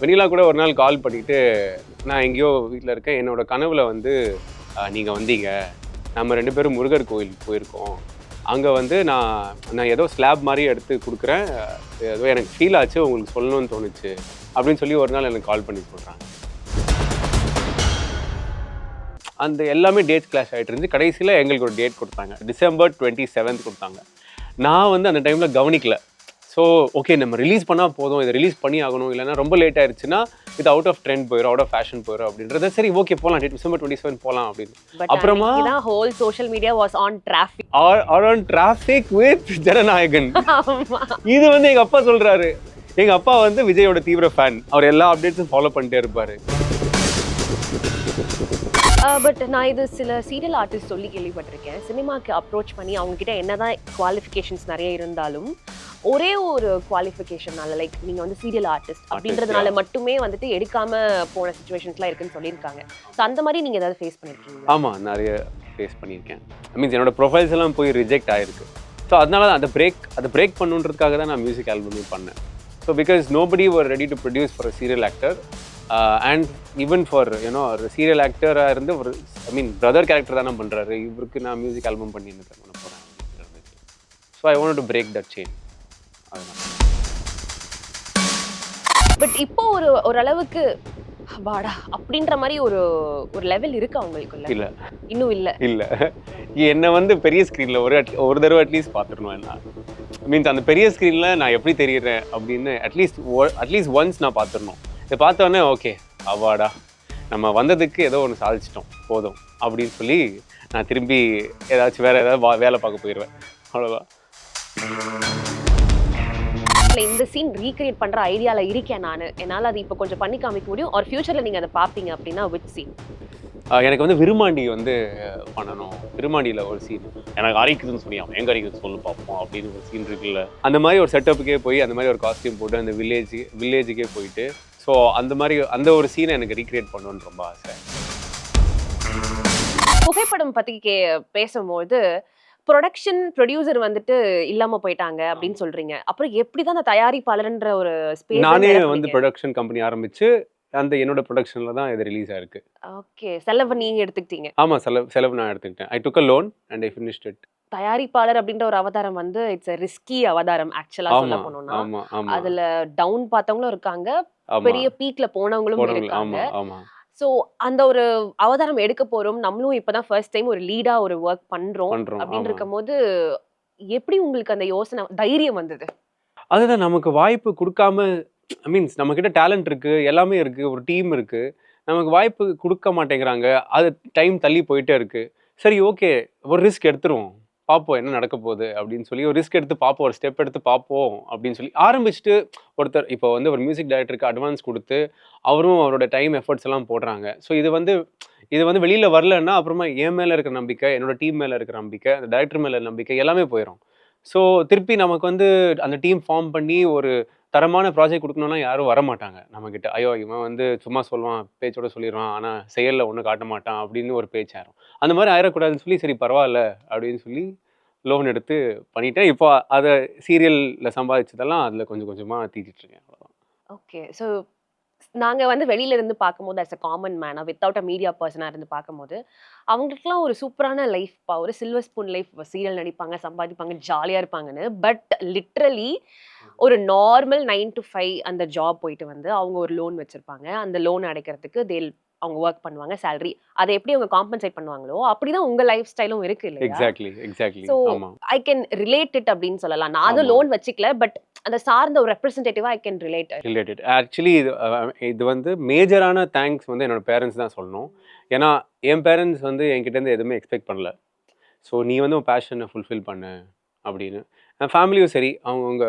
வெண்ணிலா கூட ஒரு நாள் கால் பண்ணிட்டு நான் எங்கேயோ வீட்டில் இருக்கேன். என்னோட கனவுல வந்து நீங்கள் வந்தீங்க. நம்ம ரெண்டு பேரும் முருகர் கோயிலுக்கு போயிருக்கோம். அங்கே வந்து நான் நான் ஏதோ ஸ்லாப் மாதிரி எடுத்து கொடுக்குறேன். ஏதோ எனக்கு ஃபீல் ஆச்சு. உங்களுக்கு சொல்லணும்னு தோணுச்சு. அப்படின்னு சொல்லி ஒரு நாள் எனக்கு கால் பண்ணி சொல்கிறாங்க அந்த எல்லாமே டேட் கிளாஷ் ஆகிட்டு இருந்துச்சு. கடைசியில் எங்களுக்கு ஒரு டேட் கொடுத்தாங்க. டிசம்பர் டுவெண்ட்டி செவன்த் கொடுத்தாங்க. நான் வந்து அந்த டைமில் கவனிக்கல. ஸோ ஓகே நம்ம ரிலீஸ் பண்ணால் போதும். இதை ரிலீஸ் பண்ணி ஆகணும். இல்லைன்னா ரொம்ப லேட் ஆயிருச்சுன்னா இது அவுட் ஆஃப் ட்ரெண்ட் போயிடும் அவுட் ஆஃப் ஃபேஷன் போயிடும் அப்படின்றத சரி ஓகே போகலாம் டேட் டிசம்பர் டுவெண்ட்டி செவன் போகலாம் அப்படின்னு பட் அப்புறமா- whole social media was on traffic are are on traffic with Jananayagan இது வந்து எங்கள் அப்பா சொல்கிறாரு எங்கள் அப்பா வந்து விஜயோட தீவிர ஃபேன் அவர் எல்லா அப்டேட்ஸும் ஃபாலோ பண்ணிட்டே இருப்பார். பட் நான் இது சில சீரியல் ஆர்டிஸ்ட் சொல்லி கேள்விப்பட்டிருக்கேன். சினிமாக்கு அப்ரோச் பண்ணி அவங்க கிட்ட என்னதான் குவாலிஃபிகேஷன்ஸ் நிறைய இருந்தாலும் ஒரே ஒரு குவாலிஃபிகேஷனால லைக் நீங்க வந்து சீரியல் ஆர்டிஸ்ட் அப்படின்றதுனால மட்டுமே வந்துட்டு எடுக்காம போன சுச்சுவேஷன்ஸ்லாம் இருக்குன்னு சொல்லியிருக்காங்க. ஸோ அந்த மாதிரி நீங்க ஏதாவது ஃபேஸ் பண்ணிருக்கீங்க ஆமாம் நிறைய ஃபேஸ் பண்ணியிருக்கேன். மீன்ஸ் என்னோட ப்ரொஃபைல்ஸ் எல்லாம் போய் ரிஜெக்ட் ஆயிருக்கு. ஸோ அதனால தான் அந்த பிரேக் அதை பிரேக் பண்ணுன்றதுக்காக தான் நான் மியூசிக் ஆல்பமே பண்ணேன். So because nobody were ready to produce for serial actor and even for you know ஒரு சீரியல் ஆக்டராக இருந்து ஒரு ஐ மீன் பிரதர் கேரக்டர் தானே பண்ணுறாரு இவருக்கு நான் மியூசிக் ஆல்பம் பண்ணி என்ன பண்ண போகிறேன் so I want to break that chain but இப்போ ஒரு ஓரளவுக்கு வாடா அப்படின்ற மாதிரி ஒரு ஒரு லெவல் இருக்கு அவங்களுக்குள்ள இல்லை. இன்னும் இல்ல. இல்லை. என்னை வந்து பெரிய ஸ்க்ரீனில் ஒரு ஒரு தடவை அட்லீஸ்ட் பார்த்துடணும் என்ன. மீன்ஸ் அந்த பெரிய ஸ்க்ரீனில் நான் எப்படி தெரியுறேன் அப்படின்னு அட்லீஸ்ட் அட்லீஸ்ட் ஒன்ஸ் நான் பார்த்துடணும். இதை பார்த்தோன்னே ஓகே அவாடா நம்ம வந்ததுக்கு ஏதோ ஒன்று சாதிச்சிட்டோம் போதும் அப்படின்னு சொல்லி நான் திரும்பி ஏதாச்சும் வேறு ஏதாவது வேலை பார்க்க போயிடுவேன் அவ்வளோதான் இந்த சீன் ரீக்ரியேட் பண்ற ஐடியால இருக்கேன் நான். என்னால அது இப்போ கொஞ்சம் பண்ணி காமிக்க முடியும். ஒரு ஃபியூச்சர்ல நீங்க அதை பாப்பீங்க அப்படின்னா வித் சீன் எனக்கு வந்து விருமாண்டி வந்து பண்ணணும். விருமாண்டியில் ஒரு சீன் எனக்கு அரைக்குதுன்னு அவன் எங்க அரைக்குது சொல்லு பார்ப்போம் அப்படின்னு ஒரு சீன் இருக்குல்ல. அந்த மாதிரி ஒரு செட்டப்புக்கே போய் அந்த மாதிரி ஒரு காஸ்டியூம் போட்டு அந்த வில்லேஜ் வில்லேஜுக்கே போயிட்டு ஸோ அந்த மாதிரி அந்த ஒரு சீனை எனக்கு ரீக்ரியேட் பண்ணணும்னு ரொம்ப ஆசை. புகைப்படம் பத்தி கே பேசும்போது ப்ரொடக்ஷன் ப்ரொடியூசர் வந்துட்டு இல்லாம போயிட்டாங்க அப்படின்னு சொல்றீங்க. அப்புறம் எப்படிதான் அந்த தயாரிப்பாளர்ன்ற ஒரு நானே ஸ்பேஸ் வந்து ப்ரொடக்ஷன் கம்பெனி ஆரம்பிச்சு அந்த என்னோட ப்ரொடக்ஷன்ல தான் இது ரிலீஸ் ஆயிருக்கு. ஓகே. செலவு நீங்க எடுத்துக்கிட்டீங்க. ஆமா செலவு செலவு நான் எடுத்துக்கிட்டேன். I took a loan and I finished it தயாரிப்பாளர் அப்படின்ற ஒரு அவதாரம் வந்து இட்ஸ் ரிஸ்கி அவதாரம் ஆக்சுவலா சொல்ல போனோம்னா அதுல டவுன் பார்த்தவங்களும் இருக்காங்க பெரிய பீக்ல போனவங்களும் போனவங்க இருக்காங்க. சோ அந்த ஒரு அவதாரம் எடுக்க போறோம். நம்மளும் இப்பதான் ஃபர்ஸ்ட் டைம் ஒரு லீடா ஒரு ஒர்க் பண்றோம் அப்படின்னு. இருக்கும்போது எப்படி உங்களுக்கு அந்த யோசனை தைரியம் வந்தது? அதுதான் நமக்கு வாய்ப்பு கொடுக்காம மீன்ஸ் நம்மக்கிட்ட டேலண்ட் இருக்கு எல்லாமே இருக்கு ஒரு டீம் இருக்கு. நமக்கு வாய்ப்பு கொடுக்க மாட்டேங்கிறாங்க. அது டைம் தள்ளி போயிட்டே இருக்கு. சரி ஓகே ஒரு ரிஸ்க் எடுத்துருவோம். பார்ப்போம் என்ன நடக்க போகுது அப்படின்னு சொல்லி ஒரு ரிஸ்க் எடுத்து பார்ப்போம் ஒரு ஸ்டெப் எடுத்து பார்ப்போம் அப்படின்னு சொல்லி ஆரம்பிச்சுட்டு ஒருத்தர் இப்போ வந்து ஒரு மியூசிக் டைரக்டருக்கு அட்வான்ஸ் கொடுத்து அவரும் அவரோட டைம் எஃபர்ட்ஸ் எல்லாம் போடுறாங்க. ஸோ இது வந்து இது வந்து வெளியில் வரலன்னா அப்புறமா என் மேலே இருக்கிற நம்பிக்கை என்னோட டீம் மேலே இருக்கிற நம்பிக்கை அந்த டைரக்டர் மேலே நம்பிக்கை எல்லாமே போயிடும் ஸோ திருப்பி நமக்கு வந்து அந்த டீம் ஃபார்ம் பண்ணி ஒரு தரமான ப்ராஜெக்ட் கொடுக்கணும்னா யாரும் வர மாட்டாங்க நம்மக்கிட்ட ஐயோ இவன் வந்து சும்மா சொல்லுவான் பேச்சோட சொல்லிடுவான் ஆனால் செயலில் ஒன்றும் காட்ட மாட்டான் அப்படின்னு ஒரு பேச்சு ஆயிரும். அந்த மாதிரி ஆயிடக்கூடாதுன்னு சொல்லி சரி பரவாயில்ல அப்படின்னு சொல்லி லோன் எடுத்து பண்ணிட்டேன். இப்போ அதை சீரியலில் சம்பாதிச்சதெல்லாம் அதில் கொஞ்சம் கொஞ்சமாக தீட்டிட்டு இருக்கேன் ஓகே ஸோ நாங்க வந்து வெளியில இருந்து பார்க்கும்போது அஸ் அ காமன் மேனா வித்தவுட் அ மீடியா பர்சனா இருந்து பார்க்கும்போது அவங்களுக்குலாம் ஒரு சூப்பரான லைஃப் பா ஒரு சில்வர் ஸ்பூன் லைஃப் சீரியல் நடிப்பாங்க சம்பாதிப்பாங்க ஜாலியா இருப்பாங்கன்னு. பட் லிட்ரலி ஒரு நார்மல் நைன் டு ஃபைவ் அந்த ஜாப் போயிட்டு வந்து அவங்க ஒரு லோன் வச்சிருப்பாங்க. அந்த லோன் அடைக்கிறதுக்கு தேல் அவங்க ஒர்க் பண்ணுவாங்க salary. அதை எப்படி அவங்க காம்பன்சேட் பண்ணுவாங்களோ அப்படிதான் உங்க லைஃப் ஸ்டைலும் இருக்கு இல்லையா? எக்ஸாக்ட்லி எக்ஸாக்ட்லி ஆமாம் ஐ கேன் ரிலேட் இட் அப்படின்னு சொல்லலாம். நான் அது. லோன் வச்சுக்கல பட் அந்த சார்ந்த ஒரு ரெப்ரஸன்டேட்டிவா I can relate related actually இது இது வந்து மேஜரான தேங்க்ஸ் வந்து என்னோட பேரண்ட்ஸ் தான் சொல்லணும். ஏன்னா என் பேரண்ட்ஸ் வந்து என்கிட்டேருந்து எதுவுமே எக்ஸ்பெக்ட் பண்ணல. ஸோ நீ வந்து உன் பேஷனை ஃபுல்ஃபில் பண்ணு அப்படின்னு. ஃபேமிலியும் சரி அவங்கவுங்க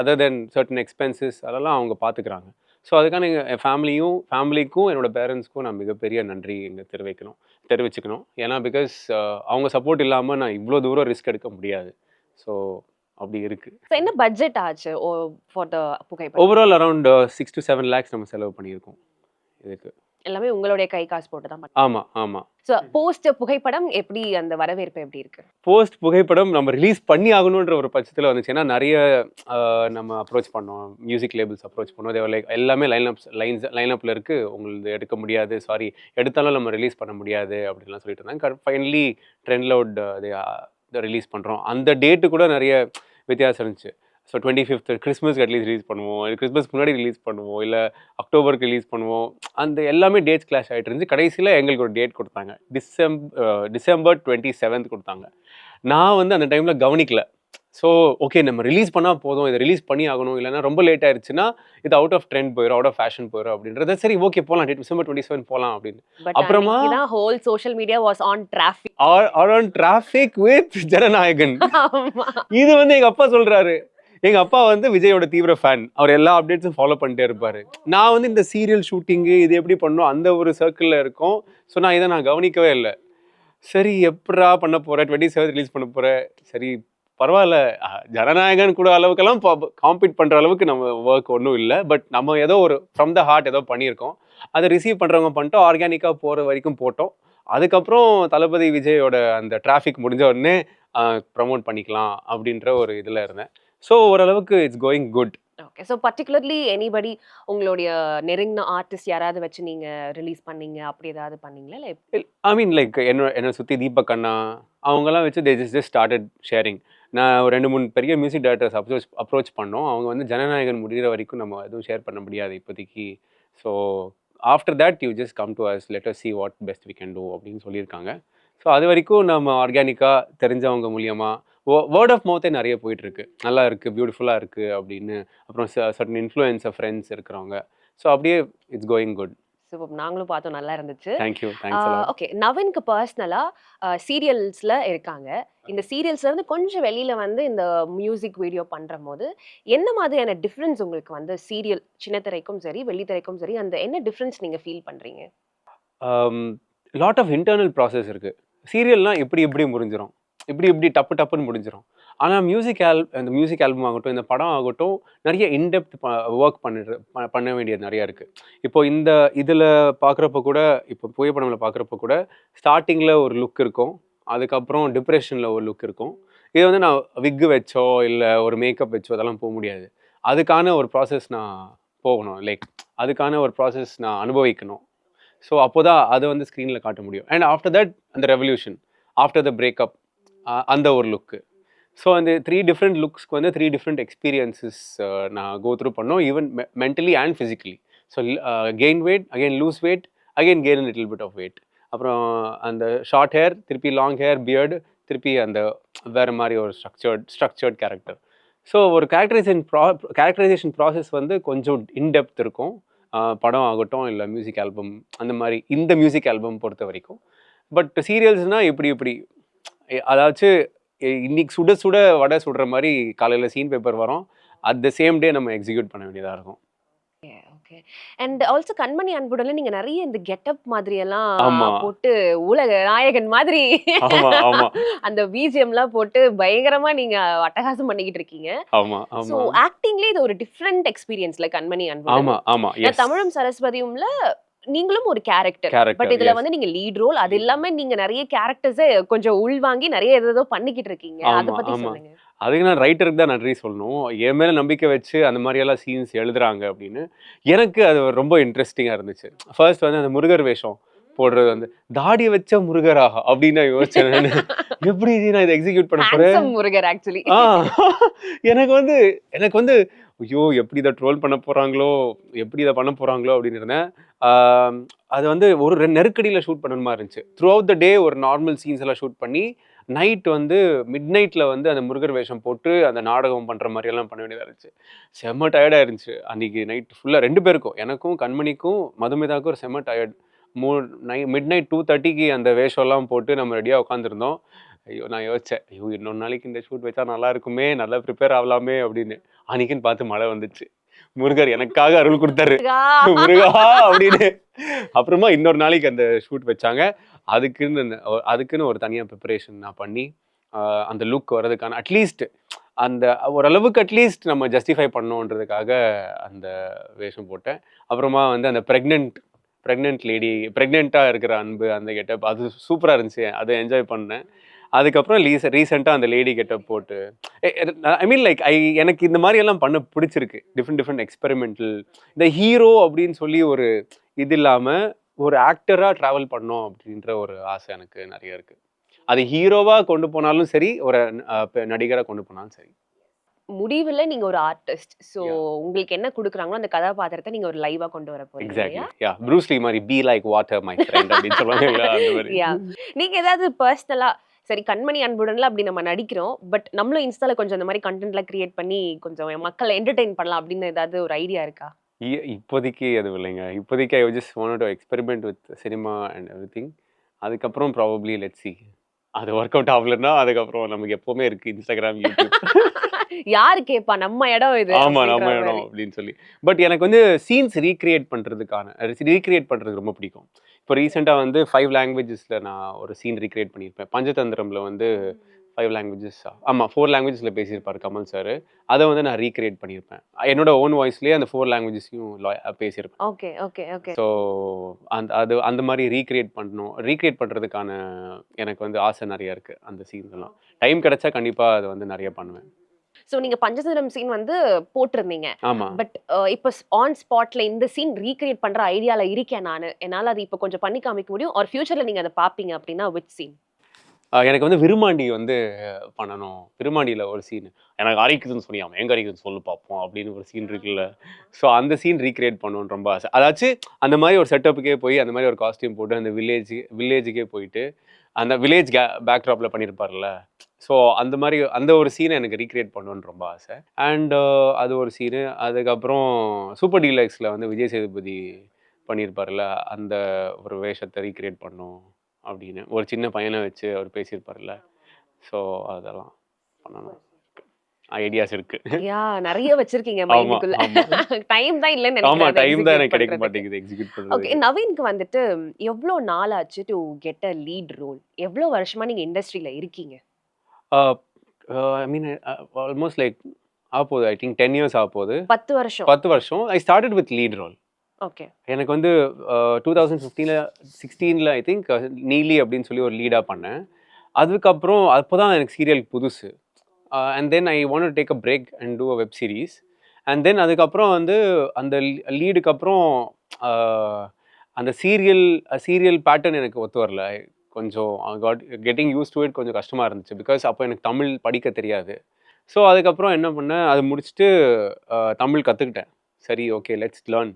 அதர் தென் சர்டன் எக்ஸ்பென்சஸ் அதெல்லாம் அவங்க பார்த்துக்கிறாங்க ஸோ அதுக்கான எங்க- என் ஃபேமிலியும் ஃபேமிலிக்கும் என்னோட பேரண்ட்ஸ்க்கும் நான் மிகப்பெரிய நன்றி இங்கே தெரிவிக்கணும் தெரிவிச்சுக்கணும். ஏன்னா பிகாஸ் அவங்க சப்போர்ட் இல்லாமல் நான் இவ்வளோ தூரம் ரிஸ்க் எடுக்க முடியாது. ஸோ அப்படி இருக்குது So, என்ன பட்ஜெட் ஆச்சு ஃபார் த புகைப்படம்? Overall around six to seven lakhs நம்ம செலவு பண்ணியிருக்கோம். இதுக்கு. எல்லாமே உங்களுடைய கை காசு போட்டு தான் ஆமா ஆமா. ஸோ போஸ்ட் புகைப்படம் எப்படி அந்த வரவேற்பு எப்படி இருக்கு? போஸ்ட் புகைப்படம் நம்ம ரிலீஸ் பண்ணி ஆகணுன்ற ஒரு பட்சத்தில் வந்துச்சு. ஏன்னா நிறைய நம்ம அப்ரோச் பண்ணோம். மியூசிக் லேபிள்ஸ் அப்ரோச் பண்ணோம். தேவை லைக் எல்லாமே லைன் அப் லைன்ஸ் லைன் அப்பில் இருக்குது உங்களுக்கு எடுக்க முடியாது. சாரி எடுத்தாலும் நம்ம ரிலீஸ் பண்ண முடியாது அப்படின்லாம் சொல்லிட்டு இருந்தாங்க. ஃபைனலி ட்ரெண்ட் லவுட் ரிலீஸ் பண்ணுறோம் அந்த டேட்டு கூட நிறைய வித்தியாசம் இருந்துச்சு. ஸோ டுவெண்ட்டி ஃபிஃப்த் கிறிஸ்மஸ்க்கு அட்லீஸ்ட் ரிலீஸ் பண்ணுவோம். இல்லை கிறிஸ்மஸ்க்கு முன்னாடி ரிலீஸ் பண்ணுவோம். இல்லை அக்டோபருக்கு ரிலீஸ் பண்ணுவோம். அந்த எல்லாமே டேட்ஸ் கிளாஷ் ஆகிட்டு இருந்துச்சு. கடைசியில் எங்களுக்கு ஒரு டேட் கொடுத்தாங்க. டிசம்பர் டிசம்பர் டுவெண்ட்டி செவன்த் கொடுத்தாங்க. நான் வந்து அந்த டைமில் கவனிக்கல. ஸோ ஓகே நம்ம ரிலீஸ் பண்ணால் போதும். இதை ரிலீஸ் பண்ணி ஆகணும். இல்லைன்னா ரொம்ப லேட் ஆயிருச்சுன்னா இது அவுட் ஆஃப் ட்ரெண்ட் போயிடும் அவுட் ஆஃப் ஃபேஷன் போயிடும் அப்படின்றத சரி ஓகே போகலாம் டிசம்பர் டுவெண்ட்டி செவன் போகலாம் அப்படின்னு. பட் அப்புறமா- whole social media was on traffic on traffic with Jananayagan. இது வந்து எங்க அப்பா சொல்றாரு. எங்க அப்பா வந்து விஜயோட தீவிர ஃபேன் அவர் எல்லா அப்டேட்ஸும் ஃபாலோ பண்ணிட்டே இருப்பாரு. நான் வந்து இந்த சீரியல் ஷூட்டிங்கு இது எப்படி பண்ணணும் அந்த ஒரு சர்க்கிளில் இருக்கும். ஸோ நான் இதை நான் கவனிக்கவே இல்லை. சரி எப்படா பண்ண போகிறேன் டுவெண்ட்டி செவன் ரிலீஸ் பண்ண போகிறேன் சரி பரவாயில்ல. ஜனநாயகன் கூட அளவுக்கெல்லாம் காம்பீட் பண்ணுற அளவுக்கு நம்ம ஒர்க் ஒன்றும் இல்லை. பட் நம்ம ஏதோ ஒரு ஃப்ரம் த ஹார்ட் ஏதோ பண்ணியிருக்கோம். அதை ரிசீவ் பண்ணுறவங்க பண்ணிட்டோம். ஆர்கானிக்காக போகிற வரைக்கும் போட்டோம். அதுக்கப்புறம் தளபதி விஜயோட அந்த டிராஃபிக் முடிஞ்ச உடனே ப்ரமோட் பண்ணிக்கலாம் அப்படின்ற ஒரு இதில் இருந்தேன். ஸோ ஓரளவுக்கு it's going good okay so particularly anybody உங்களுடைய நெருங்கின ஆர்டிஸ்ட் யாராவது வச்சு நீங்க ரிலீஸ் பண்ணீங்க அப்படி ஏதாவது பண்ணீங்களா? இல்லை ஐ மீன் லைக் என்ன என்னை சுற்றி தீபக் அண்ணா அவங்கெல்லாம் வச்சு தே ஜஸ்ட் ஸ்டார்டட் ஷேரிங் நான் ஒரு ரெண்டு மூணு பெரிய மியூசிக் டேரக்டர்ஸ் அப்ரோச் அப்ரோச் பண்ணோம். அவங்க வந்து ஜனநாயகன் முடிகிற வரைக்கும் நம்ம எதுவும் ஷேர் பண்ண முடியாது இப்போதைக்கு. So after that you just come to us later see what best we can do அப்படின்னு சொல்லியிருக்காங்க. ஸோ அது வரைக்கும் நம்ம ஆர்கானிக்காக தெரிஞ்சவங்க மூலியமாக வேர்ட் ஆஃப் மவுத்தே நிறைய போயிட்டு இருக்கு நல்லா இருக்கு பியூட்டிஃபுல்லாக இருக்கு அப்படின்னு. அப்புறம் சர்டன் இன்ஃப்ளூயன்ஸர் ஃப்ரெண்ட்ஸ் இருக்கிறவங்க. ஸோ அப்படியே இட்ஸ் கோயிங் குட் ஸோ நாங்களும் பார்த்தோம் நல்லா இருந்துச்சு. தேங்க்யூ ஓகே நவீனுக்கு பர்சனலா சீரியல்ஸ்ல இருக்காங்க. இந்த சீரியல்ஸ்ல இருந்து கொஞ்சம் வெளியில வந்து இந்த மியூசிக் வீடியோ பண்ற போது என்ன மாதிரியான டிஃப்ரென்ஸ் உங்களுக்கு வந்து சீரியல் சின்னத்திரைக்கும் சரி வெள்ளித்திரைக்கும் சரி அந்த என்ன டிஃப்ரென்ஸ் நீங்க ஃபீல் பண்றீங்க? லாட் ஆஃப் இன்டர்னல் ப்ராசஸ் இருக்குது சீரியல்னால் இப்படி இப்படி முடிஞ்சிடும் இப்படி இப்படி டப்பு டப்புன்னு முடிஞ்சிடும் ஆனால் மியூசிக் ஆல் இந்த மியூசிக் ஆல்பம் ஆகட்டும் இந்த படம் ஆகட்டும் நிறைய இன்டெப்த் ஒர்க் பண்ணிட்டு ப- பண்ண வேண்டியது நிறையா இருக்குது இப்போ இந்த இதில் பார்க்குறப்ப கூட இப்போ புகைப்படமில் பார்க்குறப்ப கூட ஸ்டார்டிங்கில் ஒரு லுக் இருக்கும். அதுக்கப்புறம் டிப்ரெஷனில் ஒரு லுக் இருக்கும். இது வந்து நான் விக்கு வச்சோ இல்லை ஒரு மேக்கப் வச்சோ அதெல்லாம் போக முடியாது. அதுக்கான ஒரு ப்ராசஸ் நான் போகணும். லைக் அதுக்கான ஒரு ப்ராசஸ் நான் அனுபவிக்கணும். ஸோ அப்போ தான் அதை வந்து ஸ்க்ரீனில் காட்ட முடியும். அண்ட் ஆஃப்டர் தட் அந்த ரெவல்யூஷன் ஆஃப்டர் த பிரேக்கப் அந்த ஒரு லுக்கு ஸோ அந்த த்ரீ டிஃப்ரெண்ட் லுக்ஸ்க்கு வந்து த்ரீ டிஃப்ரெண்ட் எக்ஸ்பீரியன்சஸ் நான் கோ த்ரூ பண்ணோம் even mentally and physically so gain weight again lose weight again gain little bit of weight அப்புறம் அந்த ஷார்ட் ஹேர் திருப்பி லாங் ஹேர் பியர்டு திருப்பி அந்த வேறு மாதிரி ஒரு ஸ்ட்ரக்சர்ட் ஸ்ட்ரக்சர்ட் கேரக்டர் ஸோ ஒரு கேரக்டரைசேஷன் ப்ரா கேரக்டரைசேஷன் ப்ராசஸ் வந்து கொஞ்சம் இன்டெப்த் இருக்கும். படம் ஆகட்டும் இல்லை மியூசிக் ஆல்பம் அந்த மாதிரி இந்த மியூசிக் ஆல்பம் பொறுத்த வரைக்கும். பட் சீரியல்ஸ்னால் இப்படி இப்படி அதாச்சும் இன்னைக்கு சுட சுட வடை சுடுற மாதிரி காலையில் சீன் பேப்பர் வரும். அட் த சேம் டே நம்ம எக்ஸிக்யூட் பண்ண வேண்டியதாக இருக்கும். ஓகே அண்ட் ஆல்சோ கண்மணி அன்புடன்ல நீங்க நிறைய இந்த கெட்டப் மாதிரி எல்லாம். போட்டு உலக நாயகன் மாதிரி அந்த பிஜிஎம்லாம் போட்டு பயங்கரமா நீங்க அட்டகாசம் பண்ணிக்கிட்டு இருக்கீங்க. ஆமா சோ ஆமா. ஆக்டிங்ல இது ஒரு டிஃப்ரெண்ட் எக்ஸ்பீரியன்ஸ்ல கண்மணி அன்புடன் ஆமா ஆமா. தமிழும் சரஸ்வதியும்ல நீங்களும் ஒரு கேரக்டர் பட் இதுல வந்து நீங்க லீட் ரோல் அது இல்லாம நீங்க நிறைய கேரக்டர்ஸை கொஞ்சம் உள்வாங்கி நிறைய ஏதோ பண்ணிக்கிட்டு இருக்கீங்க. அத பத்தி. சொல்லுங்க. அதுக்கு நான் ரைட்டருக்கு தான் நன்றி சொல்லணும். என் மேலே நம்பிக்கை வச்சு அந்த மாதிரியெல்லாம் சீன்ஸ் எழுதுறாங்க அப்படின்னு எனக்கு அது ரொம்ப இன்ட்ரெஸ்டிங்காக இருந்துச்சு. ஃபர்ஸ்ட் வந்து அந்த முருகர் வேஷம் போடுறது வந்து தாடி வச்ச முருகரா அப்படின்னு யோசிச்சேன். எப்படி நான் இதை எக்ஸிக்யூட் பண்ண போறேன்? முருகர் ஆக்சுவலி எனக்கு வந்து எனக்கு வந்து ஐயோ எப்படி இதை ட்ரோல் பண்ண போகிறாங்களோ எப்படி இதை பண்ண போகிறாங்களோ அப்படின்னு இருந்தேன். அது வந்து ஒரு நெருக்கடியில் நெருக்கடியில ஷூட் பண்ணணுமா இருந்துச்சு. த்ரூ அவுட் த டே ஒரு நார்மல் சீன்ஸ் எல்லாம் ஷூட் பண்ணி நைட் வந்து மிட் நைட்டில் வந்து அந்த முருகர் வேஷம் போட்டு அந்த நாடகம் பண்ணுற மாதிரியெல்லாம் பண்ண வேண்டியதாக இருந்துச்சு. செம்ம டயர்டாக இருந்துச்சு அன்னைக்கு நைட் ஃபுல்லாக ரெண்டு பேருக்கும் எனக்கும் கண்மணிக்கும் மதுமிதாக்கும் ஒரு செம்ம டயர்ட் மூ நை மிட் நைட் டூ தேர்ட்டிக்கு அந்த வேஷம்லாம் போட்டு நம்ம ரெடியாக உட்காந்துருந்தோம் ஐயோ நான் யோசிச்சேன். ஐயோ இன்னொரு நாளைக்கு இந்த ஷூட் வச்சா நல்லா இருக்குமே நல்லா ப்ரிப்பேர் ஆகலாமே அப்படின்னு. அன்னைக்குன்னு பார்த்து மழை வந்துச்சு. முருகர் எனக்காக அருள் கொடுத்தாரு. முருகா. அப்படின்னு. அப்புறமா இன்னொரு நாளைக்கு அந்த ஷூட் வச்சாங்க. அதுக்குன்னு அதுக்குன்னு ஒரு தனியாக ப்ரிப்பரேஷன் நான் பண்ணி அந்த லுக் வர்றதுக்கான அட்லீஸ்ட் அந்த ஓரளவுக்கு அட்லீஸ்ட் நம்ம ஜஸ்டிஃபை பண்ணோன்றதுக்காக அந்த வேஷம் போட்டேன். அப்புறமா வந்து அந்த ப்ரெக்னென்ட் ப்ரெக்னென்ட் லேடி ப்ரெக்னெண்ட்டாக இருக்கிற அன்பு அந்த கெட்டப் அது சூப்பராக இருந்துச்சு. அதை என்ஜாய் பண்ணேன். அதுக்கப்புறம் லீஸ் ரீசெண்டாக அந்த லேடி கெட்டப் போட்டு ஐ மீன் லைக் ஐ எனக்கு இந்த மாதிரி எல்லாம் பண்ண பிடிச்சிருக்கு. டிஃப்ரெண்ட் டிஃப்ரெண்ட் எக்ஸ்பெரிமெண்டல் இந்த ஹீரோ அப்படின்னு சொல்லி ஒரு இது இல்லாமல் ஒரு ஆக்டராக ட்ராவல் பண்ணோம் அப்படின்ற ஒரு ஆசை எனக்கு நிறைய இருக்குது அது ஹீரோவாக கொண்டு போனாலும் சரி ஒரு நடிகராக கொண்டு போனாலும் சரி. முடிவுல நீங்க ஒரு ஆர்டிஸ்ட் Yeah. உங்களுக்கு என்ன கொடுக்குறாங்களோ அந்த கதாபாத்திரத்தை நீங்க ஒரு லைவா கொண்டு வர போறீங்க? யா ப்ரூஸ்லி மாதிரி be like water my friend அப்படின்னு சொல்லுவாங்க இல்லையா, அந்த மாதிரி. Yeah. நீங்க ஏதாவது பர்சனலா சரி கண்மணி அன்புடன்ல அப்படி நம்ம நடிக்கிறோம். பட் நம்மளும் இன்ஸ்டால கொஞ்சம் இந்த மாதிரி கண்டென்ட்லாம் கிரியேட் பண்ணி கொஞ்சம் மக்களை என்டர்டெயின் பண்ணலாம் அப்படின்னு ஏதாவது ஒரு ஐடியா இருக்கா? இ- இப்போதைக்கு அது இல்லைங்க. இப்போதைக்கு I just want to experiment with cinema and everything அதுக்கப்புறம் ப்ராபப்ளி லெட் சி அது ஒர்க் அவுட் ஆகலன்னா அதுக்கப்புறம் நமக்கு எப்போவுமே இருக்குது இன்ஸ்டாகிராம் யூடியூப் யாரு கேப்பா? நம்ம இடம் இது ஆமா நம்ம இடம். அப்படின்னு சொல்லி. பட் எனக்கு வந்து சீன்ஸ் ரீக்ரியேட் பண்றதுக்கான ரீக்ரியேட் பண்றது ரொம்ப பிடிக்கும். இப்போ ரீசெண்டாக வந்து ஃபைவ் லாங்குவேஜஸில் நான் ஒரு சீன் ரீக்ரியேட் பண்ணியிருப்பேன். பஞ்சதந்திரம்ல வந்து ஃபைவ் லாங்குவேஜஸ் ஆமாம் ஃபோர் லாங்குவேஜஸில் பேசியிருப்பார் கமல் சார் அதை வந்து நான் ரீக்ரியேட் பண்ணியிருப்பேன். என்னோட ஓன் வாய்ஸ்லேயே அந்த ஃபோர் லாங்குவேஜஸையும் பேசியிருப்பேன். Okay okay okay. ஸோ அந்த அது அந்த மாதிரி ரீக்ரியேட் பண்ணணும். ரீக்ரியேட் பண்ணுறதுக்கான எனக்கு வந்து ஆசை நிறைய இருக்குது அந்த சீன்ஸ்லாம் டைம் கிடைச்சா கண்டிப்பாக அதை வந்து நிறைய பண்ணுவேன். சோ நீங்க பஞ்சதந்திரம் சீன் வந்து போட்டிருந்தீங்க. பட் இப்போ ஆன் ஸ்பாட்ல இந்த சீன் ரீக்ரியேட் பண்ற ஐடியால இருக்கேன் நான். என்னால அது இப்போ கொஞ்சம் பண்ணி காமிக்க முடியும். ஆர் ஃபியூச்சர்ல நீங்க அதை பாப்பீங்க அப்படின்னா விச் சீன் எனக்கு வந்து விருமாண்டி வந்து பண்ணணும். விருமாண்டியில் ஒரு சீன் எனக்கு அரைக்குதுன்னு சொன்னியா எங்க அரைக்குதுன்னு சொல்லு பார்ப்போம் அப்படின்னு ஒரு சீன் இருக்குல்ல. ஸோ அந்த சீன் ரீக்ரியேட் பண்ணணும்னு ரொம்ப ஆசை. அதாச்சும் அந்த மாதிரி ஒரு செட்டப்புக்கே போய் அந்த மாதிரி ஒரு காஸ்டியூம் போட்டு அந்த வில்லேஜ் வில்லேஜுக்கே போயிட்டு அந்த வில்லேஜ் பேக்ட்ராப்பில் பண்ணியிருப்பார்ல ஸோ அந்த மாதிரி அந்த ஒரு சீனை எனக்கு ரீக்ரியேட் பண்ணணும்னு ரொம்ப ஆசை. அண்டு uh, அது ஒரு சீனு அதுக்கப்புறம் சூப்பர் டீலக்ஸில் வந்து விஜய் சேதுபதி பண்ணியிருப்பார்ல அந்த ஒரு வேஷத்தை ரீக்ரியேட் பண்ணும் அப்படின்னு. ஒரு சின்ன பையனை வச்சு அவர் பேசியிருப்பார்ல ஸோ அதெல்லாம் பண்ணணும். ஐடியாஸ் இருக்கு. யா நிறைய வச்சிருக்கீங்க மைண்டுக்குள்ள. டைம் தான் இல்லைன்னு ஆமா நினைக்கிறேன் டைம் தான் எனக்கு கிடைக்க மாட்டேங்குது எக்ஸிக்யூட் ஓகே பண்ணுறது நவீனுக்கு வந்துட்டு எவ்வளோ நாள் ஆச்சு to get a lead role எவ்வளோ வருஷமா நீங்க இண்டஸ்ட்ரியில இருக்கீங்க? ஐ மீன் ஆல்மோஸ்ட் லைக் ஆப்போகுது ஐ திங்க் டென் இயர்ஸ் ஆப்போகுது பத்து வருஷம். பத்து வருஷம். I started with lead role okay எனக்கு வந்து டூ தௌசண்ட் ஃபிஃப்டீனில் சிக்ஸ்டீனில் ஐ திங்க் நீலி அப்படின்னு சொல்லி ஒரு லீடாக பண்ணேன். அதுக்கப்புறம் அப்போ தான் எனக்கு சீரியல் புதுசு. And then I want take a break and do a web series and then அதுக்கப்புறம் வந்து அந்த லீடுக்கு அப்புறம் uh, அந்த சீரியல் சீரியல் பேட்டர்ன் எனக்கு ஒத்து வரல. கொஞ்சம் got getting used to it கொஞ்சம் கஷ்டமாக இருந்துச்சு. பிகாஸ் அப்போ எனக்கு தமிழ் படிக்க தெரியாது. ஸோ அதுக்கப்புறம் என்ன பண்ணேன் அது முடிச்சுட்டு uh, தமிழ் கற்றுக்கிட்டேன் சரி ஓகே லெட்ஸ் லேர்ன்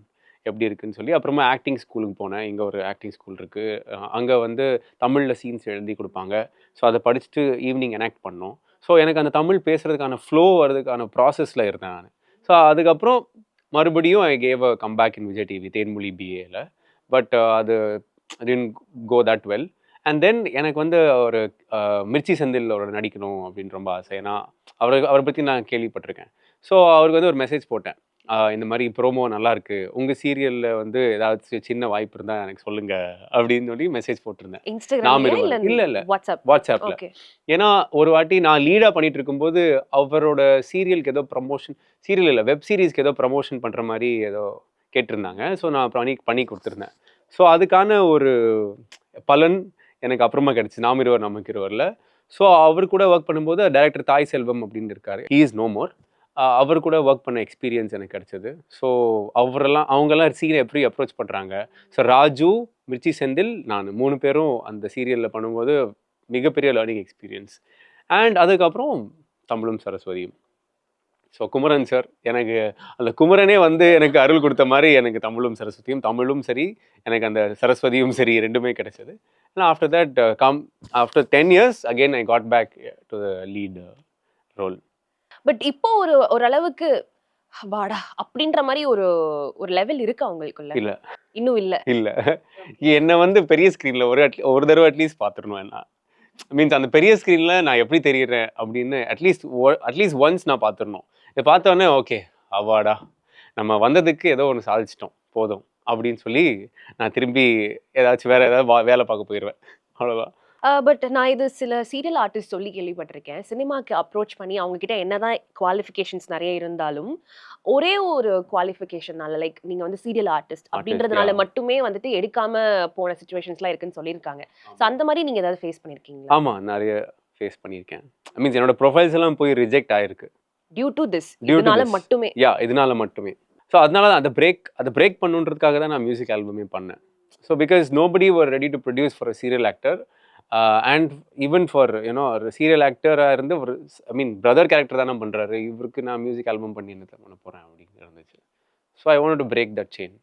எப்படி இருக்குன்னு சொல்லி அப்புறமா ஆக்டிங் ஸ்கூலுக்கு போனேன். இங்கே ஒரு ஆக்டிங் ஸ்கூல் இருக்குது அங்கே வந்து தமிழில் சீன்ஸ் எழுதி கொடுப்பாங்க. ஸோ அதை படிச்சுட்டு ஈவினிங் எனாக்ட் பண்ணோம். ஸோ எனக்கு அந்த தமிழ் பேசுகிறதுக்கான ஃப்ளோ வர்றதுக்கான ப்ராசஸில் இருந்தேன் நான். ஸோ அதுக்கப்புறம் மறுபடியும் I gave a comeback in Vijay TV Thenmozhi பிஏல but அது didn't go that well and then எனக்கு வந்து ஒரு uh, மிர்ச்சி செந்தில் அவரோட நடிக்கணும் அப்படின்னு ரொம்ப ஆசை. ஏன்னா அவரை அவரை பற்றி நான் கேள்விப்பட்டிருக்கேன். ஸோ அவருக்கு வந்து ஒரு மெசேஜ் போட்டேன். இந்த மாதிரி ப்ரோமோ நல்லா இருக்கு உங்க சீரியல்ல வந்து ஏதாவது சின்ன வாய்ப்பு இருந்தா எனக்கு சொல்லுங்க அப்படின்னு சொல்லி மெசேஜ் போட்டிருந்தேன். இன்ஸ்டாகிராம். இல்ல இல்ல. வாட்ஸ்அப் வாட்ஸ்அப்ல ஓகே. ஏன்னா ஒரு வாட்டி நான் லீடா பண்ணிட்டு இருக்கும்போது அவரோட சீரியலுக்கு ஏதோ ப்ரமோஷன் சீரியல் இல்லை வெப் சீரிஸ்க்கு ஏதோ ப்ரமோஷன் பண்ற மாதிரி ஏதோ கேட்டிருந்தாங்க. ஸோ நான் பண்ணி பண்ணி கொடுத்துருந்தேன். ஸோ அதுக்கான ஒரு பலன் எனக்கு அப்புறமா கிடைச்சு. நாம் இருவர் நமக்கு இருவரில் ஸோ அவர் கூட ஒர்க் பண்ணும்போது டைரக்டர் தாய் செல்வம் அப்படின்னு இருக்காரு. ஹீ இஸ் நோ மோர் அவர் கூட ஒர்க் பண்ண எக்ஸ்பீரியன்ஸ் எனக்கு கிடச்சிது. ஸோ அவரெல்லாம் அவங்கெல்லாம் சீனை எப்படி அப்ரோச் பண்ணுறாங்க ஸோ ராஜு மிர்ச்சி செந்தில் நான் மூணு பேரும் அந்த சீரியலில் பண்ணும்போது மிகப்பெரிய லேர்னிங் எக்ஸ்பீரியன்ஸ் அண்ட் அதுக்கப்புறம் தமிழும் சரஸ்வதியும். ஸோ குமரன் சார் எனக்கு அந்த குமரனே வந்து எனக்கு அருள் கொடுத்த மாதிரி எனக்கு தமிழும் சரஸ்வதியும் தமிழும் சரி எனக்கு அந்த சரஸ்வதியும் சரி ரெண்டுமே கிடைச்சது. ஆனால் after that come after ten years again I got back to the lead role but இப்போ ஒரு ஓரளவுக்கு வாடா! அப்படின்ற மாதிரி ஒரு ஒரு லெவல் இருக்கு அவங்களுக்குள்ள இல்ல. இன்னும் இல்ல. இல்லை. என்னை வந்து பெரிய ஸ்க்ரீனில் ஒரு ஒரு தடவை அட்லீஸ்ட் பார்த்துடணும் என்ன. மீன்ஸ் அந்த பெரிய ஸ்க்ரீனில் நான் எப்படி தெரியுறேன் அப்படின்னு அட்லீஸ்ட் அட்லீஸ்ட் ஒன்ஸ் நான் பார்த்துடணும். இதை பார்த்தோன்னே ஓகே அவாடா நம்ம வந்ததுக்கு ஏதோ ஒன்று சாதிச்சிட்டோம். போதும். அப்படின்னு சொல்லி நான் திரும்பி ஏதாச்சும் வேற ஏதாவது வேலை பார்க்க போயிடுவேன் அவ்வளோதான் பட் நான் இது சில சீரியல் ஆர்டிஸ்ட் சொல்லி கேள்விப்பட்டிருக்கேன். சினிமாக்கு அப்ரோச் பண்ணி அவங்க கிட்ட என்னதான் குவாலிஃபிகேஷன்ஸ் நிறைய இருந்தாலும் ஒரே ஒரு குவாலிஃபிகேஷனால லைக் நீங்க வந்து சீரியல் ஆர்டிஸ்ட் அப்படின்றதுனால. மட்டுமே வந்துட்டு எடுக்காம போன சுச்சுவேஷன்ஸ்லாம் இருக்குன்னு சொல்லியிருக்காங்க. ஸோ அந்த மாதிரி நீங்க ஏதாவது ஃபேஸ் பண்ணிருக்கீங்களா ஆமாம் நிறைய ஃபேஸ் பண்ணியிருக்கேன். ஐ மீன்ஸ் என்னோட ப்ரொஃபைல்ஸ் எல்லாம் போய் ரிஜெக்ட் ஆயிருக்கு. டியூ டு திஸ் இதனால. மட்டுமே. யா இதனால மட்டுமே. ஸோ அதனால தான் அந்த பிரேக் அதை பிரேக் பண்ணுன்றதுக்காக தான் நான் மியூசிக் ஆல்பமே பண்ணேன். So because nobody were ready to produce for a serial actor and even for you know ஒரு சீரியல் ஆக்டராக இருந்து ஒரு ஐ மீன் பிரதர் கேரக்டர் தானே பண்ணுறாரு இவருக்கு நான் மியூசிக் ஆல்பம் பண்ணி என்ன பண்ண போகிறேன் அப்படின்னு இருந்துச்சு. So I want to break that chain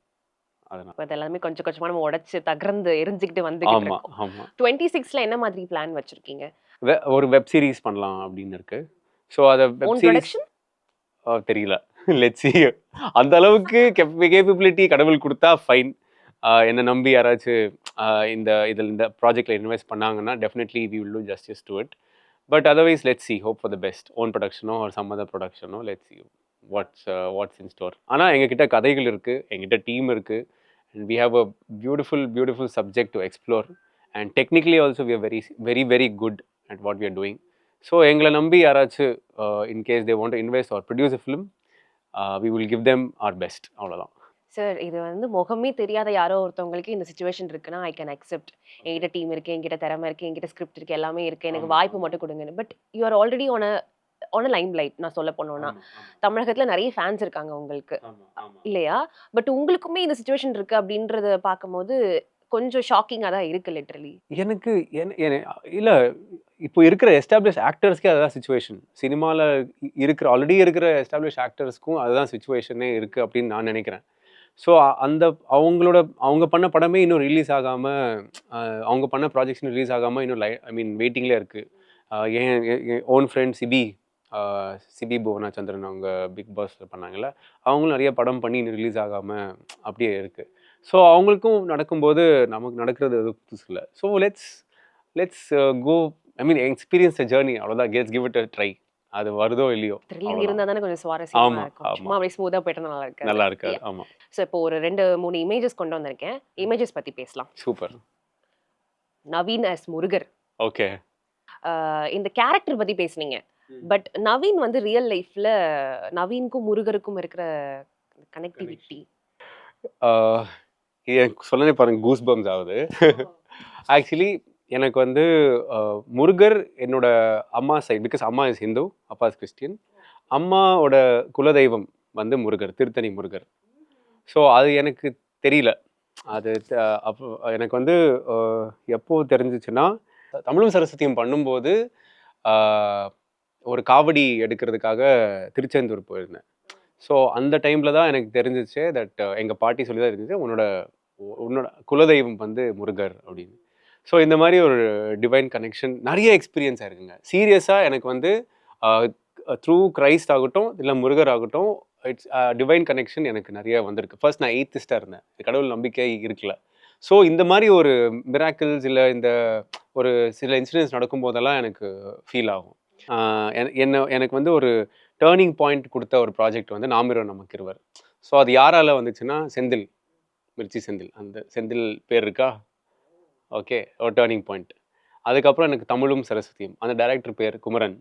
அதனால். எல்லாமே கொஞ்சம் கொஞ்சமா நம்ம உடைச்சு தகர்ந்து எரிஞ்சுக்கிட்டு வந்துகிட்டு ஆமாம் ஆமாம் டுவெண்ட்டி சிக்ஸ்ல என்ன மாதிரி பிளான் வச்சிருக்கீங்க? ஒரு வெப் சீரிஸ் பண்ணலாம் அப்படின்னு இருக்கு. ஸோ அதை வெப் சீரிஸ் தெரியல. லெட்ஸி அந்த அளவுக்கு கேப்பபிலிட்டி கடவுள் கொடுத்தா ஃபைன் என்னை நம்பி யாராச்சும் இந்த இதில் இந்த ப்ராஜெக்டில் இன்வெஸ்ட் பண்ணாங்கன்னா definitely we will do justice to it but otherwise let's see hope for the best own ப்ரொடக்ஷனோ ஒரு some other ப்ரொடக்ஷனோ let see what's what's in store ஆனால் எங்ககிட்ட கதைகள் இருக்குது எங்கிட்ட டீம் இருக்குது and we have a beautiful beautiful subject to explore and technically also we are very very very good at what we are doing so எங்களை நம்பி யாராச்சும் in case they want invest or produce a film we will give them our best அவ்வளோதான் sir இது வந்து முகமே தெரியாத யாரோ ஒருத்தவங்களுக்கு இந்த சுச்சுவேஷன் இருக்குன்னா ஐ கேன் அக்செப்ட் என்கிட்ட டீம் இருக்கு என்கிட்ட திறமை இருக்கு என்கிட்ட ஸ்கிரிப்ட் இருக்கு எல்லாமே இருக்கு. எனக்கு வாய்ப்பு. மட்டும் கொடுங்க but you are already on on limelight நான் சொல்ல போனோம்னா. தமிழகத்துல நிறைய ஃபேன்ஸ் இருக்காங்க உங்களுக்கு. இல்லையா? பட் உங்களுக்குமே இந்த சுச்சுவேஷன் இருக்கு அப்படின்றத பார்க்கும்போது கொஞ்சம் ஷாக்கிங்காக தான் இருக்கு லிட்டரலி எனக்கு இல்ல இப்போ இருக்கிற எஸ்டாப்ளிஷ் ஆக்டர்ஸ்க்கே அதுதான் சுச்சுவேஷன் சினிமாவில் இருக்கிற ஆல்ரெடி இருக்கிற எஸ்டாப்ளிஷ் ஆக்டர்ஸ்க்கும் அதுதான் சுச்சுவேஷனே இருக்கு அப்படின்னு நான் நினைக்கிறேன். ஸோ அந்த அவங்களோட அவங்க பண்ண படமே இன்னும் ரிலீஸ் ஆகாமல் அவங்க பண்ண ப்ராஜெக்ட்ஸ் ரிலீஸ் ஆகாமல் இன்னும் லை ஐ மீன் வெயிட்டிங்ல இருக்குது என் own friend CP CP Bhuvana Chandran அவங்க பிக் பாஸில் பண்ணாங்கல்ல அவங்களும் நிறைய படம் பண்ணி இன்னும் ரிலீஸ் ஆகாமல் அப்படியே இருக்குது ஸோ அவங்களுக்கும் நடக்கும்போது நமக்கு நடக்கிறது எதுவும் புதுசு இல்லை. So let's let's go I mean experience the journey அவ்வளோதான் கெட்ஸ் கிவ் இட் ட்ரை அது வருதோ இல்லையோ? த்ரில்லிங். இருந்தா தானே கொஞ்சம் சுவாரஸ்யமா ஆமா, இருக்கும். ஆமா. சும்மா அப்படியே ஸ்மூதா போயிட்டு நல்லா இருக்கு நல்லா இருக்காது ஆமாம் ஸோ இப்போ ஒரு ரெண்டு மூணு இமேஜஸ் கொண்டு வந்திருக்கேன். இமேஜஸ் பத்தி பேசலாம். Super Naveen as Murugar. Okay இந்த கேரக்டர் பத்தி பேசுனீங்க. பட் நவீன் வந்து ரியல் லைஃப்ல நவீனுக்கும் முருகருக்கும் இருக்கிற கனெக்டிவிட்டி சொல்லவே பாருங்க கூஸ் பம்ஸ் ஆகுது ஆக்சுவலி எனக்கு வந்து முருகர் என்னோட அம்மா சைட் பிகாஸ் அம்மா இஸ் ஹிந்து அப்பா இஸ் கிறிஸ்டின் அம்மாவோட குலதெய்வம் வந்து முருகர் திருத்தணி முருகர். ஸோ அது எனக்கு தெரியல. அது அப்போ எனக்கு வந்து எப்போ தெரிஞ்சிச்சுன்னா தமிழும் சரஸ்வதியும் பண்ணும்போது ஒரு காவடி எடுக்கிறதுக்காக திருச்செந்தூர் போயிருந்தேன். ஸோ அந்த டைமில் தான் எனக்கு தெரிஞ்சிச்சு தட் எங்கள் பாட்டி சொல்லி தான் இருந்துச்சு உன்னோட உன்னோட குலதெய்வம் வந்து முருகர் அப்படின்னு. ஸோ இந்த மாதிரி ஒரு டிவைன் கனெக்ஷன் நிறைய எக்ஸ்பீரியன்ஸ் இருக்குங்க சீரியஸாக எனக்கு வந்து த்ரூ கிரைஸ்ட் ஆகட்டும் இல்லை முருகர் ஆகட்டும் இட்ஸ் டிவைன் கனெக்ஷன் எனக்கு நிறைய வந்திருக்கு. ஃபர்ஸ்ட் நான் எய்த்திஸ்டாக இருந்தேன். கடவுள் நம்பிக்கை இருக்கல. ஸோ இந்த மாதிரி ஒரு மிராக்கிள்ஸ் இல்லை இந்த ஒரு சில இன்சிடென்ட்ஸ் நடக்கும்போதெல்லாம் எனக்கு ஃபீல் ஆகும். என்ன எனக்கு வந்து ஒரு டேர்னிங் பாயிண்ட் கொடுத்த ஒரு ப்ராஜெக்ட் வந்து நாமிரோ நமக்கு இருவர் ஸோ அது யாரால் வந்துச்சுன்னா செந்தில் மிர்ச்சி செந்தில். அந்த செந்தில் பேர் இருக்கா? ஓகே ஒரு டேர்னிங் பாயிண்ட் அதுக்கப்புறம் எனக்கு தமிழும் சரஸ்வதியும். அந்த டைரக்டர் பேர் குமரன்.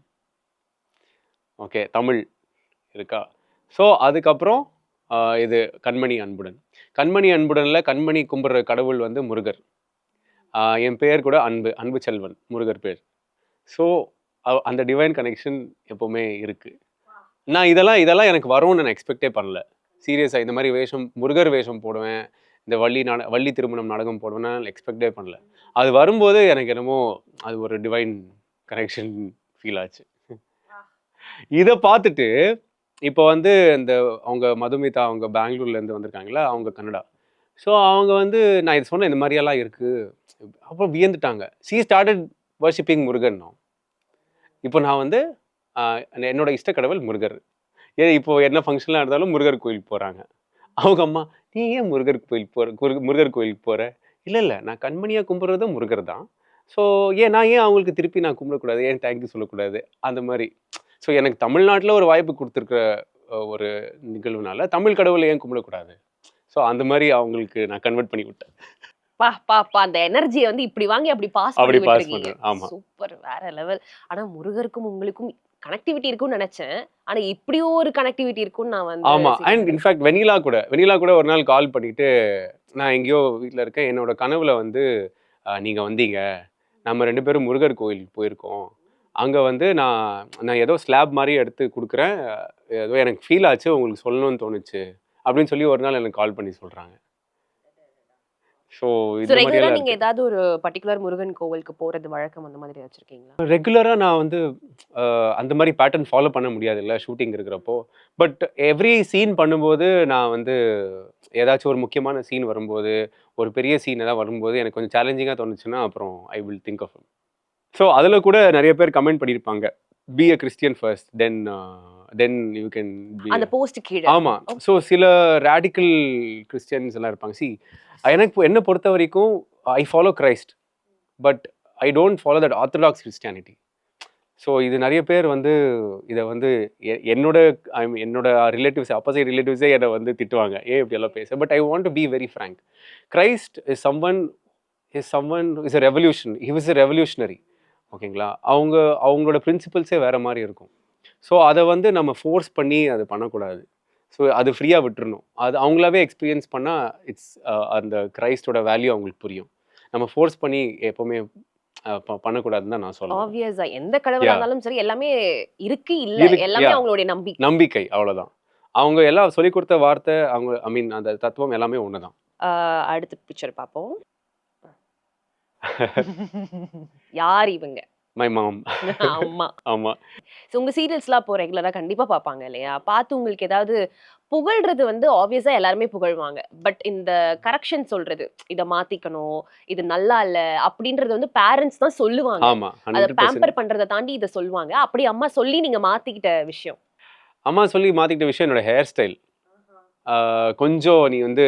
ஓகே தமிழ் இருக்கா? ஸோ அதுக்கப்புறம் இது கண்மணி அன்புடன். கண்மணி அன்புடனில் கண்மணி கும்பிட்ற கடவுள் வந்து முருகர். என் பேர் கூட அன்பு அன்பு செல்வன் முருகர் பேர். ஸோ அந்த டிவைன் கனெக்ஷன் எப்போவுமே இருக்குது நான் இதெல்லாம் இதெல்லாம் எனக்கு வரும்னு நான் எக்ஸ்பெக்டே பண்ணல. சீரியஸாக இந்த மாதிரி வேஷம் முருகர் வேஷம் போடுவேன். இந்த வள்ளி நாட வள்ளி திருமணம் நாடகம் போடுவேன்னு நான் எக்ஸ்பெக்டே பண்ணல. அது வரும்போது எனக்கு என்னமோ அது ஒரு டிவைன் கனெக்ஷன் ஃபீல் ஆச்சு. இதை பார்த்துட்டு இப்போ வந்து இந்த அவங்க மதுமிதா அவங்க பெங்களூர்லேருந்து வந்திருக்காங்களா அவங்க கன்னடா. ஸோ அவங்க வந்து நான் இது சொன்னேன் இந்த மாதிரியெல்லாம் இருக்குது அப்புறம் வியந்துட்டாங்க. சி ஸ்டார்டட் வர்ஷிப்பிங் முருகன் இப்போ நான் வந்து என்னோடய என்னோட இஷ்ட கடவுள் முருகர். ஏ இப்போ என்ன ஃபங்க்ஷன்லாம் இருந்தாலும் முருகர் கோயிலுக்கு போகிறாங்க அவங்க அம்மா நீ ஏன் முருகர் கோயில் போகிற முருகர் கோயிலுக்கு போகிற இல்லை இல்லை நான் கண்மணியாக கும்பிட்றதும் முருகர் தான். ஸோ ஏன் நான் ஏன் அவங்களுக்கு திருப்பி நான் கும்பிடக்கூடாது? ஏன் தேங்க்யூ சொல்லக்கூடாது? அந்த மாதிரி ஸோ எனக்கு தமிழ்நாட்டில் ஒரு வாய்ப்பு கொடுத்துருக்குற ஒரு நிகழ்வுனால தமிழ் கடவுளை ஏன் கும்பிடக்கூடாது? ஸோ அந்த மாதிரி அவங்களுக்கு நான் கன்வெர்ட் பண்ணி விட்டேன். பா பா பா அந்த எனர்ஜியை வந்து இப்படி வாங்கி அப்படி பாஸ் அப்படி விட்டுருக்கீங்க. பண்றேன், ஆமா. சூப்பர் வேற லெவல் ஆனா முருகருக்கும் உங்களுக்கும் கனெக்டிவிட்டி இருக்கும்னு நினைச்சேன். ஆனா இப்படியும் ஒரு கனெக்டிவிட்டி இருக்கும்னு நான் வந்து ஆமா. அண்ட் இன்ஃபேக்ட் வெனிலா கூட. வெனிலா கூட ஒரு நாள் கால் பண்ணிட்டு நான் எங்கேயோ வீட்டில் இருக்கேன். என்னோட கனவுல வந்து நீங்க வந்தீங்க. நம்ம ரெண்டு பேரும் முருகர் கோயிலுக்கு போயிருக்கோம். அங்க வந்து நான் நான் ஏதோ ஸ்லாப் மாதிரி எடுத்து கொடுக்குறேன். ஏதோ எனக்கு ஃபீல் ஆச்சு. உங்களுக்கு சொல்லணும்னு தோணுச்சு. அப்படின்னு சொல்லி ஒரு நாள் எனக்கு கால் பண்ணி சொல்றாங்க. ஸோ So, இந்த regular ஆ மாதிரியெல்லாம் நீங்க ஏதாவது ஒரு பர்டிகுலர் முருகன் கோவிலுக்கு போறது வழக்கம் அந்த மாதிரி வச்சிருக்கீங்களா? ரெகுலராக நான் வந்து அந்த மாதிரி பேட்டர்ன் ஃபாலோ பண்ண முடியாது இல்லை ஷூட்டிங் இருக்கிறப்போ. பட் எவ்ரி சீன் பண்ணும்போது நான் வந்து ஏதாச்சும் ஒரு முக்கியமான சீன் வரும்போது ஒரு பெரிய சீன் ஏதாவது வரும்போது எனக்கு கொஞ்சம் சேலஞ்சிங்காக தோணுச்சுன்னா அப்புறம் I will think of so அதில் கூட நிறைய பேர் கமெண்ட் பண்ணியிருப்பாங்க be a Christian first then then you can அந்த போஸ்ட் கீழே. ஆமாம் ஸோ சில ரேடிக்கல் கிறிஸ்டியன்ஸ் எல்லாம் இருப்பாங்க. சி எனக்கு என்னை பொறுத்த வரைக்கும் I follow Christ but I don't follow that orthodox Christianity so இது நிறைய பேர் வந்து இதை வந்து என்னோட ஐ என்னோட ரிலேட்டிவ்ஸ் அப்போசைட் ரிலேட்டிவ்ஸே என்னை வந்து திட்டுவாங்க. ஏன் இப்படி எல்லாம் பேச but I want to be very frank Christ is someone is someone is a revolution he was a revolutionary ஓகேங்களா அவங்க அவங்களோட பிரின்சிபல்ஸே வேற மாதிரி இருக்கும். ஸோ அதை வந்து நம்ம ஃபோர்ஸ் பண்ணி அதை பண்ணக்கூடாது. ஸோ அது ஃப்ரீயாக விட்டுறணும். அது அவங்களாவே எக்ஸ்பீரியன்ஸ் பண்ணால் இட்ஸ் அந்த கிரைஸ்டோட வேல்யூ அவங்களுக்கு புரியும். நம்ம ஃபோர்ஸ் பண்ணி எப்போவுமே பண்ணக்கூடாதுன்னு தான் நான் சொல்லுவேன். ஆப்வியஸா எந்த கடவுளா. இருந்தாலும் சரி எல்லாமே இருக்கு இல்ல. எல்லாமே. அவங்களுடைய நம்பிக்கை நம்பிக்கை அவ்வளோதான் அவங்க எல்லாம் சொல்லிக் கொடுத்த வார்த்தை அவங்க ஐ மீன் அந்த தத்துவம் எல்லாமே ஒன்று தான் ஆஹ் அடுத்த பிக்சர் பார்ப்போம். யார் இவங்க? மை மாம் ஆமா. ஆமாம் So, உங்க சீரியல்ஸ்லாம் இப்போ ரெகுலரா கண்டிப்பா பார்ப்பாங்க இல்லையா? பார்த்து உங்களுக்கு ஏதாவது புகழ்றது வந்து ஆப்வியஸா எல்லாருமே புகழ்வாங்க. பட் இந்த கரெக்ஷன் சொல்றது இத மாத்திக்கணும் இது நல்லா இல்ல அப்படின்றது வந்து பேரண்ட்ஸ் தான் சொல்லுவாங்க. ஆமாம் அத பேம்பர் பண்றதை தாண்டி இத சொல்லுவாங்க. அப்படி அம்மா சொல்லி நீங்க மாத்திக்கிட்ட விஷயம். அம்மா சொல்லி மாற்றிக்கிட்ட விஷயம் என்னோட ஹேர் ஸ்டைல் கொஞ்சம் நீ வந்து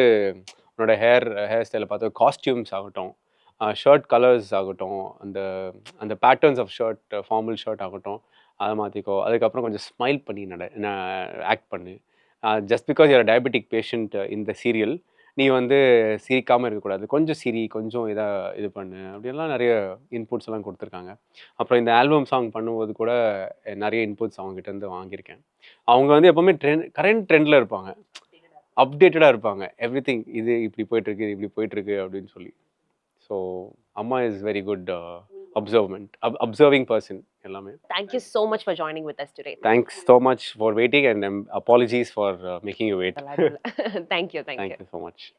உன்னோட ஹேர் ஹேர் ஸ்டைலை பார்த்து காஸ்டியூம்ஸ் ஆகட்டும். ஷர்ட் கலர்ஸ் ஆகட்டும் அந்த அந்த patterns of shirt formal shirt ஆகட்டும் அதை மாற்றிக்கோ அதுக்கப்புறம் கொஞ்சம் ஸ்மைல் பண்ணி நட ஆக்ட் பண்ணு. Just because your diabetic patient இந்த சீரியல் நீ வந்து சிரிக்காமல் இருக்கக்கூடாது. கொஞ்சம் சிரி கொஞ்சம் இதாக இது பண்ணு. அப்படியெல்லாம் நிறைய இன்புட்ஸ் எல்லாம் கொடுத்துருக்காங்க. அப்புறம் இந்த ஆல்பம் சாங் பண்ணும்போது கூட நிறைய இன்புட்ஸ் அவங்ககிட்ட இருந்து வாங்கியிருக்கேன். அவங்க வந்து எப்போவுமே ட்ரெண்ட் கரண்ட் ட்ரெண்டில் இருப்பாங்க. அப்டேட்டடாக இருப்பாங்க. எவ்ரி திங் இது இப்படி போயிட்டுருக்கு இது இப்படி போயிட்டுருக்கு அப்படின்னு சொல்லி. ஸோ அம்மா is very good observement ob observing person எல்லாமே thank you so much for joining with us today thanks so much for waiting and apologies for making you wait thank you thank you thank you so much